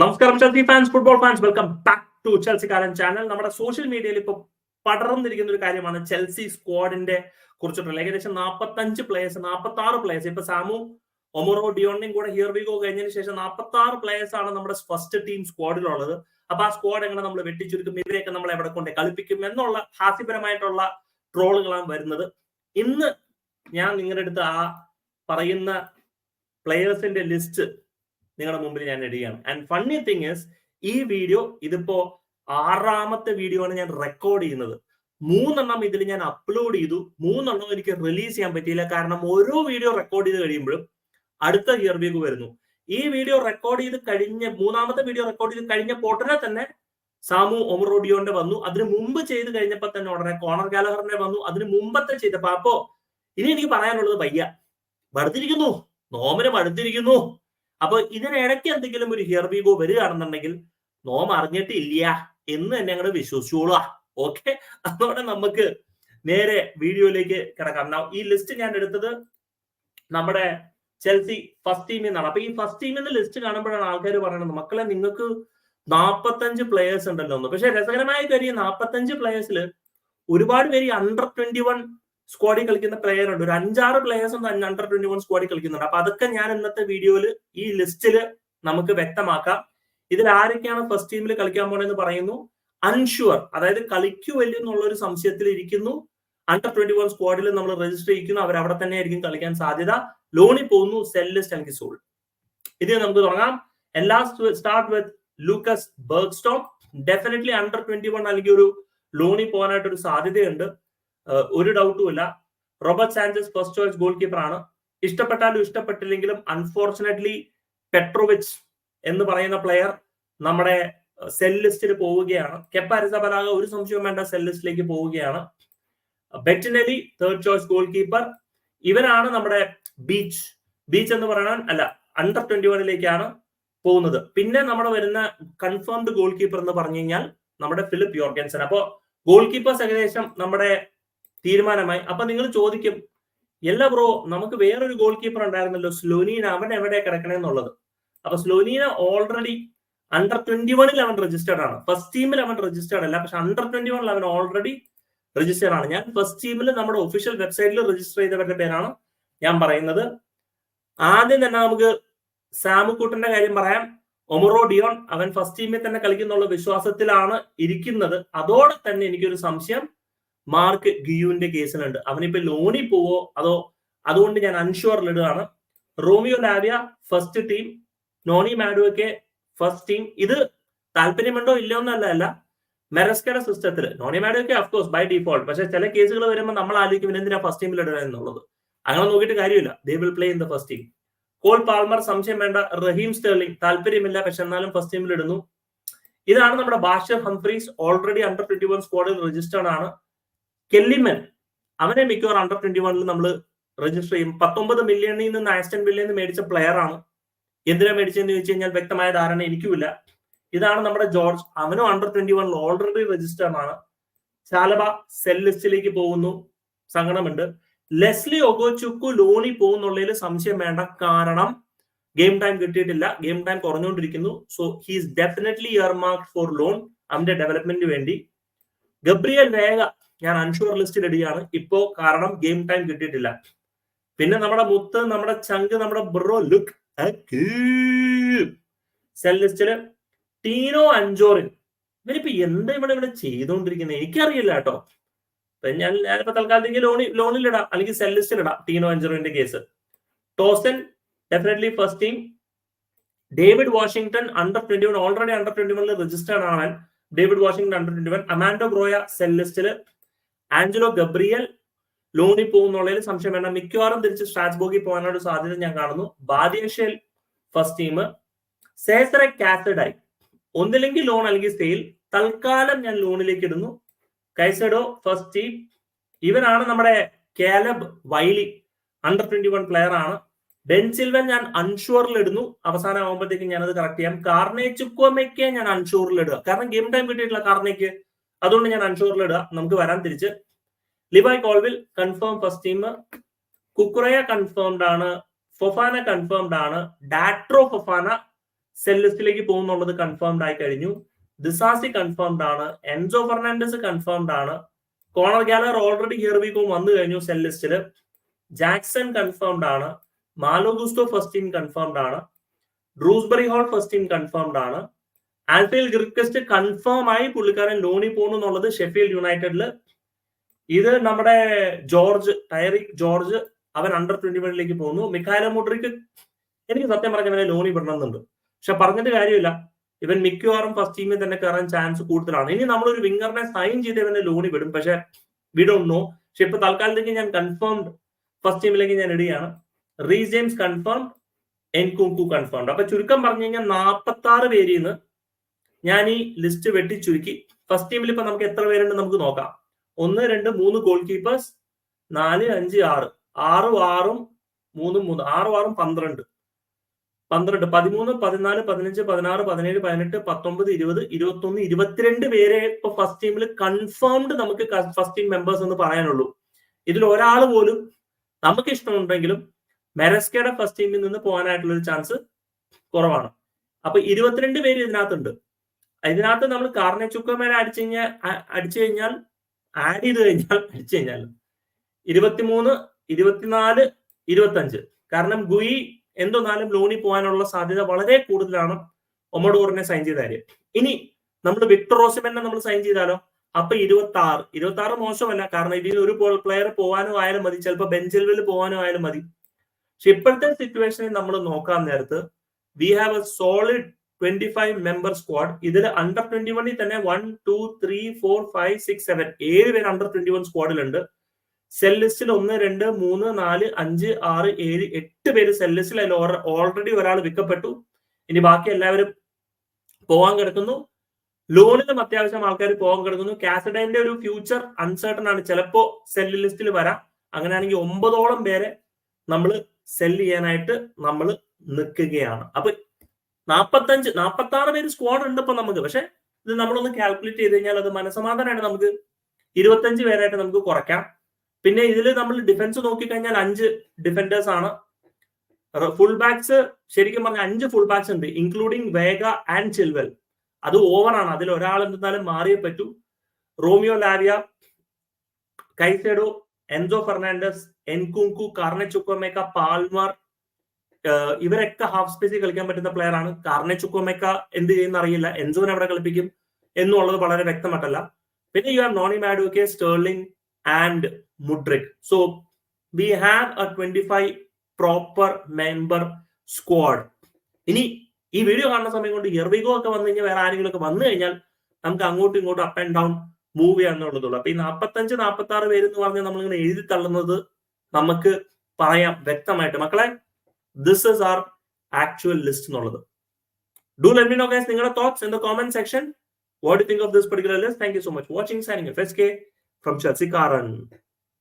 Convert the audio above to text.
നമസ്കാരം Chelsea fans football fans welcome back to ചെൽസിക്കാരൻ channel നമ്മുടെ social മീഡിയയിൽ ഇപ്പൊ പടർന്നിരിക്കുന്ന ഒരു കാര്യമാണ് ചെൽസി സ്ക്വാഡിന്റെ കുറിച്ചിട്ടുള്ള ഏകദേശം നാൽപ്പത്തഞ്ച് പ്ലേയേഴ്സ് നാൽപ്പത്തി ആറ് പ്ലേയേഴ്സ് ഇപ്പൊ സാമു ഒമറോ ഡിയോണിനും കൂടെ ഹിയർ വിഗോ കഴിഞ്ഞതിന് ശേഷം നാൽപ്പത്തി ആറ് പ്ലേയേഴ്സ് ആണ് നമ്മുടെ ഫസ്റ്റ് ടീം സ്ക്വാഡിലുള്ളത് അപ്പൊ ആ സ്ക്വാഡ് എങ്ങനെ നമ്മൾ വെട്ടിച്ചുരുക്കും? ഇവരെയൊക്കെ നമ്മൾ എവിടെ കൊണ്ട് കളിപ്പിക്കും? എന്നുള്ള ഹാസ്യപരമായിട്ടുള്ള ട്രോളുകളാണ് വരുന്നത്. ഇന്ന് ഞാൻ നിങ്ങളുടെ അടുത്ത് ആ പറയുന്ന പ്ലേയേഴ്സിന്റെ ലിസ്റ്റ് നിങ്ങളുടെ മുമ്പിൽ ഞാൻ ഇടുകയാണ്. ആൻഡ് ഫണ്ണി തിങ് ഇസ് ഈ വീഡിയോ ഇതിപ്പോ ആറാമത്തെ വീഡിയോ ആണ് ഞാൻ റെക്കോർഡ് ചെയ്യുന്നത്. മൂന്നെണ്ണം ഇതിൽ ഞാൻ അപ്ലോഡ് ചെയ്തു. മൂന്നെണ്ണം എനിക്ക് റിലീസ് ചെയ്യാൻ പറ്റിയില്ല. കാരണം ഓരോ വീഡിയോ റെക്കോർഡ് ചെയ്ത് കഴിയുമ്പോഴും അടുത്ത ഇയർ വീക്ക് വരുന്നു. ഈ വീഡിയോ റെക്കോർഡ് ചെയ്ത് കഴിഞ്ഞ മൂന്നാമത്തെ വീഡിയോ റെക്കോർഡ് ചെയ്ത് കഴിഞ്ഞ ഉടനെ തന്നെ സാമു ഒമറോഡിയോന്റെ വന്നു. അതിന് മുമ്പ് ചെയ്ത് കഴിഞ്ഞപ്പോ തന്നെ ഉടനെ കോണർ ഗാലഹറിന്റെ വന്നു. അതിന് മുമ്പത്തെ ചെയ്തപ്പോ അപ്പോ ഇനി എനിക്ക് പറയാനുള്ളത് വയ്യ. മടുത്തിരിക്കുന്നു നോമിന് മടുത്തിരിക്കുന്നു അപ്പൊ ഇതിനിടയ്ക്ക് എന്തെങ്കിലും ഒരു ഹിയർബിഗോ വരികയാണെന്നുണ്ടെങ്കിൽ നോം അറിഞ്ഞിട്ടില്ല എന്ന് തന്നെ ഞങ്ങൾ വിശ്വസിച്ചോളൂ ഓക്കെ അതോടെ നമുക്ക് നേരെ വീഡിയോയിലേക്ക് കിടക്കാം. ഈ ലിസ്റ്റ് ഞാൻ എടുത്തത് നമ്മുടെ ചെൽസി ഫസ്റ്റ് ടീമിൽ നിന്നാണ്. അപ്പൊ ഈ ഫസ്റ്റ് ടീമിൽ നിന്ന് ലിസ്റ്റ് കാണുമ്പോഴാണ് ആൾക്കാർ പറയുന്നത് മക്കളെ നിങ്ങൾക്ക് നാപ്പത്തഞ്ച് പ്ലേയേഴ്സ് ഉണ്ടല്ലോ എന്ന്. പക്ഷെ രസകരമായ കാര്യം നാപ്പത്തഞ്ച് പ്ലേയേഴ്സിൽ ഒരുപാട് പേര് അണ്ടർ ട്വന്റി വൺ സ്ക്വാഡിൽ കളിക്കുന്ന പ്ലെയർ ഉണ്ട്. ഒരു അഞ്ചാറ് പ്ലെയേഴ്സ് ഉണ്ട് അണ്ടർ ട്വന്റി വൺ സ്ക്വാഡിൽ കളിക്കുന്നുണ്ട്. അപ്പൊ അതൊക്കെ ഞാൻ ഇന്നത്തെ വീഡിയോയിൽ ഈ ലിസ്റ്റിൽ നമുക്ക് വ്യക്തമാക്കാം. ഇതിൽ ആരൊക്കെയാണ് ഫസ്റ്റ് ടീമിൽ കളിക്കാൻ പോണെന്ന് പറയുന്നു. അൺഷുവർ അതായത് കളിക്കുമല്ലോ എന്നുള്ള ഒരു സംശയത്തിൽ ഇരിക്കുന്നു. അണ്ടർ ട്വന്റി വൺ സ്ക്വാഡിൽ നമ്മൾ രജിസ്റ്റർ ചെയ്യിക്കുന്നു. അവർ അവിടെ തന്നെ ആയിരിക്കും കളിക്കാൻ സാധ്യത. ലോണി പോകുന്നു എനിക്ക് സോൾ ഇത് നമുക്ക് തുടങ്ങാം. എല്ലാ start with Lucas Bergstrom definitely under twenty one അല്ലെങ്കിൽ ഒരു ലോണി പോകാനായിട്ട് ഒരു സാധ്യതയുണ്ട്. ഒരു ഡൗട്ടും ഇല്ല. Robert Sanchez first choice goalkeeper ആണ്. ഇഷ്ടപ്പെട്ടാലും ഇഷ്ടപ്പെട്ടില്ലെങ്കിലും അൺഫോർച്ചുനേറ്റ്ലി പെട്രോവിച്ച് എന്ന് പറയുന്ന പ്ലെയർ നമ്മുടെ സെൽ ലിസ്റ്റിൽ പോവുകയാണ്. കെപ്പ അരിസബലാഗ ഒരു സംശയവും വേണ്ട സെൽ ലിസ്റ്റിലേക്ക് പോവുകയാണ്. Bettinelli third choice goalkeeper ഇവരാണ് നമ്മുടെ ബീച്ച്. ബീച്ച് എന്ന് പറയാൻ അല്ല അണ്ടർ ട്വന്റി വണ്ണിലേക്കാണ് പോകുന്നത്. പിന്നെ നമ്മുടെ വരുന്ന കൺഫേംഡ് ഗോൾ കീപ്പർ എന്ന് പറഞ്ഞു കഴിഞ്ഞാൽ നമ്മുടെ ഫിലിപ്പ് യോർഗൻസൺ. അപ്പോ ഗോൾ കീപ്പേഴ്സ് ഏകദേശം നമ്മുടെ തീരുമാനമായി. അപ്പൊ നിങ്ങൾ ചോദിക്കും എല്ലാ ബ്രോ നമുക്ക് വേറൊരു ഗോൾ കീപ്പർ ഉണ്ടായിരുന്നല്ലോ സ്ലോനീന അവൻ എവിടെ കിടക്കണെന്നുള്ളത് അപ്പൊ സ്ലോനീന ഓൾറെഡി അണ്ടർ ട്വന്റി വണിൽ അവൻ രജിസ്റ്റേർഡ് ആണ്. ഫസ്റ്റ് ടീമിൽ അവൻ രജിസ്റ്റേർഡ് അല്ല പക്ഷെ അണ്ടർ ട്വന്റി വണിൽ അവൻ ഓൾറെഡി രജിസ്റ്റേർഡ് ആണ്. ഞാൻ ഫസ്റ്റ് ടീമിൽ നമ്മുടെ ഒഫീഷ്യൽ വെബ്സൈറ്റിൽ രജിസ്റ്റർ ചെയ്തവരുടെ പേരാണ് ഞാൻ പറയുന്നത്. ആദ്യം തന്നെ നമുക്ക് സാമുക്കൂട്ടന്റെ കാര്യം പറയാം. ഒമറോ ഡിയോൺ അവൻ ഫസ്റ്റ് ടീമിൽ തന്നെ കളിക്കുന്നുള്ള വിശ്വാസത്തിലാണ് ഇരിക്കുന്നത്. അതോടെ തന്നെ എനിക്കൊരു സംശയം. മാർക്ക് ഗിയുവിന്റെ കേസിലുണ്ട്. അവനിപ്പോ ലോണിൽ പോവോ അതോ അതുകൊണ്ട് ഞാൻ അൺഷുവറിലിടുകയാണ് Romeo Lavia first team Noni മാഡുവൊക്കെ first team ഇത് താല്പര്യമുണ്ടോ ഇല്ലയോ എന്നല്ല അല്ല. മെറസ്കയുടെ സിസ്റ്റത്തിൽ നോണി മാഡുവൊക്കെ അഫ്കോഴ്സ് ബൈ ഡിഫോൾട്ട് പക്ഷെ ചില കേസുകൾ വരുമ്പോൾ നമ്മൾ ആലോചിക്കും എന്തിനാ ഫസ്റ്റ് ടീമിൽ ഇടണം എന്നുള്ളത്. അങ്ങനെ നോക്കിയിട്ട് കാര്യമില്ല. They will play in the first team Cole Palmer സംശയം വേണ്ട. Raheem Sterling. താല്പര്യമില്ല പക്ഷെ എന്നാലും ഫസ്റ്റ് ടീമിൽ ഇടുന്നു. ഇതാണ് നമ്മുടെ Bashir Humphreys already under twenty one സ്ക്വാഡിൽ registered ആണ്. കെല്ലിമൻ. അവനെ മിക്കവാറും അണ്ടർ ട്വന്റി വണ്ണിൽ നമ്മൾ രജിസ്റ്റർ ചെയ്യും. പത്തൊമ്പത് മില്യണിൽ നിന്ന് ആസ്റ്റൻ വില്ലയിൽ നിന്ന് മേടിച്ച പ്ലെയർ ആണ്. എന്തിനാ മേടിച്ചതെന്ന് ചോദിച്ചു കഴിഞ്ഞാൽ വ്യക്തമായ ധാരണ എനിക്കുമില്ല. ഇതാണ് നമ്മുടെ ജോർജ്. അവനും അണ്ടർ ട്വന്റി വണ്ണിൽ ഓൾറെഡി രജിസ്റ്റേർഡ് ആണ്. ചാലബ സെൽ ലിസ്റ്റിലേക്ക് പോകുന്നു. സങ്കടമുണ്ട് ലെസ്ലി ഒഗോചുക്കു ലോണി പോകുന്നുള്ളതിൽ സംശയം വേണ്ട. കാരണം ഗെയിം ടൈം കിട്ടിയിട്ടില്ല. Game time കുറഞ്ഞുകൊണ്ടിരിക്കുന്നു. So he's definitely earmark for loan അവന്റെ ഡെവലപ്മെന്റിന് വേണ്ടി. ഗബ്രിയൽ വേഗ ഞാൻ അൺഷുവർ ലിസ്റ്റിൽ ഇടുകയാണ്. ഇപ്പോ കാരണം ഗെയിം ടൈം കിട്ടിയിട്ടില്ല. പിന്നെ നമ്മുടെ മുത്ത് നമ്മുടെ ചങ്ക് നമ്മുടെ ബ്രോ ലുക്ക് സെൽ ലിസ്റ്റിൽ ടീനോ അഞ്ചോറിൻ ഇവരിപ്പോ എന്താ ഇവിടെ ഇവിടെ ചെയ്തുകൊണ്ടിരിക്കുന്നത് എനിക്കറിയില്ല കേട്ടോ. ഞാൻ ഞാനിപ്പോ തൽക്കാലത്തേക്ക് ലോണി ലോണിൽ ഇടാം. അല്ലെങ്കിൽ സെൽ ലിസ്റ്റിൽ ഇടാം Tino അഞ്ചോറിന്റെ case Tosin definitely first team David Washington under twenty one already under twenty വണ്ണിൽ രജിസ്റ്റേർഡ് ആണ് David Washington under twenty one Armando ഗ്രോയ sell ലിസ്റ്റിൽ ആഞ്ചലോ ഗബ്രിയൽ ലോണി പോകുന്നുള്ളതിൽ സംശയം വേണ്ട. മിക്കവാറും തിരിച്ച് സ്ട്രാസ്ബോഗിൽ പോകാനുള്ള സാധ്യത ഞാൻ കാണുന്നു. Badiashile first team Cesare Casadei. ഒന്നില്ലെങ്കിൽ ലോൺ അല്ലെങ്കിൽ സെയിൽ തൽക്കാലം ഞാൻ ലോണിലേക്ക് ഇടുന്നു. കൈസഡോ ഫസ്റ്റ് ടീം ഇവനാണ് നമ്മുടെ Caleb Wiley under twenty one player ആണ്. ബെൻ സിൽവൻ ഞാൻ അൺഷുവറിൽ ഇടുന്നു. അവസാനം ആകുമ്പോഴത്തേക്കും ഞാനത് കറക്റ്റ് ചെയ്യാം. കാർണേ ഞാൻ അൺഷുവറിൽ ഇടുക. കാരണം ഗെയിം ടൈം കിട്ടിയിട്ടില്ല കാർണയ്ക്ക് അതുകൊണ്ട് ഞാൻ അൺഷുവറിൽ ഇടുക നമുക്ക് വരാൻ തിരിച്ച്. Levi Colwill confirm first team Cucurella confirmed ആണ്. ഫൊഫാന കൺഫേംഡ് ആണ്. ഡാട്രോ ഫൊഫാന സെൽ ലിസ്റ്റിലേക്ക് പോകുന്നുള്ളത് കൺഫേംഡ് ആയി കഴിഞ്ഞു. ദിസാസി കൺഫേംഡ് ആണ്. എൻസോ ഫെർണാണ്ടസ് കൺഫേംഡ് ആണ്. കോണർ ഗാലർ ഓൾറെഡി ഹിയർവിക്കോ വന്നു കഴിഞ്ഞു സെൽ ലിസ്റ്റിൽ ജാക്സൺ കൺഫേംഡ് ആണ്. Malo Gusto first team confirmed ആണ്. Dewsbury Hall first team confirmed ആണ്. ആൽഫിൽ ഗ്രിക്വസ്റ്റ് കൺഫേം ആയി പുള്ളിക്കാരൻ ലോണി പോണു എന്നുള്ളത് ഷെഫീൽഡ് യുണൈറ്റഡിൽ ഇത് നമ്മുടെ ജോർജ് ടയറിക് ജോർജ് അവൻ അണ്ടർ ട്വന്റി വണ്ണിലേക്ക് പോകുന്നു മിക്കാല മുഡ്രിക്ക് എനിക്ക് സത്യം പറഞ്ഞ അവനെ ലോണി വിടണമെന്നുണ്ട്. പക്ഷെ പറഞ്ഞിട്ട് കാര്യമില്ല. ഇവൻ മിക്കവാറും ഫസ്റ്റ് ടീമിൽ തന്നെ കയറാൻ ചാൻസ് കൂടുതലാണ്. ഇനി നമ്മളൊരു വിങ്ങറിനെ സൈൻ ചെയ്ത് ഇവനെ ലോണി വിടും. പക്ഷെ വിടുന്നു പക്ഷെ ഇപ്പൊ തൽക്കാലത്തേക്ക് ഞാൻ കൺഫേംഡ് ഫസ്റ്റ് ടീമിലേക്ക് ഞാൻ ഇടുകയാണ്. Reece James confirmed Nkunku confirmed അപ്പൊ ചുരുക്കം പറഞ്ഞു കഴിഞ്ഞാൽ നാൽപ്പത്തി ആറ് പേരിൽ നിന്ന് ഞാൻ ഈ ലിസ്റ്റ് വെട്ടിച്ചുരുക്കി ഫസ്റ്റ് ടീമിൽ ഇപ്പൊ നമുക്ക് എത്ര പേരുണ്ട് നമുക്ക് നോക്കാം. ഒന്ന് രണ്ട് മൂന്ന് ഗോൾ കീപ്പേഴ്സ് നാല് അഞ്ച് ആറ്. ആറും ആറും മൂന്നും മൂന്ന്. ആറും ആറും പന്ത്രണ്ട്. പന്ത്രണ്ട്. പതിമൂന്ന് പതിനാല് പതിനഞ്ച് പതിനാറ് പതിനേഴ് പതിനെട്ട് പത്തൊമ്പത് ഇരുപത് ഇരുപത്തൊന്ന് ഇരുപത്തിരണ്ട് പേരെ ഇപ്പൊ ഫസ്റ്റ് ടീമിൽ കൺഫേംഡ് നമുക്ക് ഫസ്റ്റ് ടീം മെമ്പേഴ്സ് എന്ന് പറയാനുള്ളൂ. ഇതിൽ ഒരാൾ പോലും നമുക്ക് ഇഷ്ടമുണ്ടെങ്കിലും മെറസ്കയുടെ ഫസ്റ്റ് ടീമിൽ നിന്ന് പോകാനായിട്ടുള്ള ഒരു ചാൻസ് കുറവാണ്. അപ്പൊ ഇരുപത്തിരണ്ട് പേര് ഇതിനകത്തുണ്ട്. ഇതിനകത്ത് നമ്മൾ കാർണെ ചുക്കമേലെ അടിച്ചു കഴിഞ്ഞാൽ അടിച്ചു കഴിഞ്ഞാൽ ആഡ് ചെയ്ത് കഴിഞ്ഞാൽ അടിച്ചു കഴിഞ്ഞാൽ. ഇരുപത്തിമൂന്ന് ഇരുപത്തിനാല് ഇരുപത്തഞ്ച്. കാരണം ഗുയി എന്തൊന്നാലും ലോണി പോകാനുള്ള സാധ്യത വളരെ കൂടുതലാണ് ഒമഡോറിനെ സൈൻ ചെയ്ത കാര്യം. ഇനി നമ്മൾ വിക്ടർ റോസിമെന്നെ നമ്മൾ സൈൻ ചെയ്താലോ? അപ്പൊ ഇരുപത്തി ആറ് ഇരുപത്തി ആറ് മോശമല്ല. കാരണം ഇതിൽ ഒരു പ്ലെയർ പോകാനും ആയാലും മതി. ചിലപ്പോൾ ബെഞ്ചിൽവിൽ പോകാനും ആയാലും മതി. പക്ഷെ ഇപ്പോഴത്തെ സിറ്റുവേഷനിൽ നമ്മൾ നോക്കാൻ നേരത്ത് we have a solid twenty five member squad ഇതിൽ അണ്ടർ ട്വന്റി വണ്ണിൽ തന്നെ one two three four five six seven ഏഴ് പേര് അണ്ടർ ട്വന്റി വൺ സ്ക്വാഡിലുണ്ട് സെൽ ലിസ്റ്റിൽ ഒന്ന് രണ്ട് മൂന്ന് നാല് അഞ്ച് ആറ് ഏഴ് എട്ട് പേര് സെൽ ലിസ്റ്റിൽ ഓൾറെഡി ഒരാൾ വിൽക്കപ്പെട്ടു. ഇനി ബാക്കി എല്ലാവരും പോകാൻ കിടക്കുന്നു. ലോണിലും അത്യാവശ്യം ആൾക്കാർ പോകാൻ കിടക്കുന്നു. കാസഡൈന്റെ ഒരു ഫ്യൂച്ചർ അൺസർട്ടൺ ആണ്. ചിലപ്പോ സെൽ ലിസ്റ്റിൽ വരാം. അങ്ങനെയാണെങ്കിൽ ഒമ്പതോളം പേരെ നമ്മൾ സെൽ ചെയ്യാനായിട്ട് നമ്മൾ നിൽക്കുകയാണ്. അപ്പൊ നാപ്പത്തഞ്ച് നാപ്പത്തി ആറ് പേര് സ്ക്വാഡ് ഉണ്ട് ഇപ്പൊ നമുക്ക്. പക്ഷെ ഇത് നമ്മളൊന്ന് കാൽക്കുലേറ്റ് ചെയ്ത് കഴിഞ്ഞാൽ അത് മനസമാധാനമായിട്ട് നമുക്ക് ഇരുപത്തഞ്ച് പേരായിട്ട് നമുക്ക് കുറയ്ക്കാം. പിന്നെ ഇതിൽ നമ്മൾ ഡിഫൻസ് നോക്കിക്കഴിഞ്ഞാൽ അഞ്ച് ഡിഫൻഡേഴ്സ് ആണ്. ഫുൾ ബാക്സ് ശരിക്കും പറഞ്ഞാൽ അഞ്ച് ഫുൾ ബാക്സ് ഉണ്ട് ഇൻക്ലൂഡിങ് വേഗ ആൻഡ് ചിൽവൽ അത് ഓവറാണ് അതിൽ ഒരാൾ എന്തെന്നാലും മാറിയേ പറ്റൂ. Romeo Lavia Caicedo Enzo Fernandez Nkunku Carney Chukwuemeka Palmer ഇവരൊക്കെ ഹാഫ് സ്പേസിൽ കളിക്കാൻ പറ്റുന്ന പ്ലെയർ ആണ്. കാർണെ ചുക്കോമേക്ക എന്ത് ചെയ്യുന്ന അറിയില്ല. എൻസോൻ എവിടെ കളിപ്പിക്കും എന്നുള്ളത് വളരെ വ്യക്തമായിട്ടല്ല. പിന്നെ you are Noni Madueke Sterling and Mudryk so we have a twenty five proper member squad ഇനി ഈ വീഡിയോ കാണുന്ന സമയം കൊണ്ട് ഇയർവിഗോ ഒക്കെ വന്നു കഴിഞ്ഞാൽ വേറെ ആരെങ്കിലും ഒക്കെ വന്നു കഴിഞ്ഞാൽ നമുക്ക് അങ്ങോട്ടും ഇങ്ങോട്ടും അപ്പ് ആൻഡ് ഡൗൺ മൂവ് ചെയ്യാന്നുള്ളതുള്ളൂ അപ്പൊ ഈ നാൽപ്പത്തഞ്ച് നാൽപ്പത്തി ആറ് പേര് എന്ന് പറഞ്ഞാൽ നമ്മളിങ്ങനെ എഴുതി തള്ളുന്നത് നമുക്ക് പറയാം വ്യക്തമായിട്ട്. മക്കളെ this is R actual list എന്നുള്ളത് do let me know guys നിങ്ങളുടെ thoughts in the comment section what you think of this particular list thank you so much watching signing F S K from ചർച്ചി കാറൻ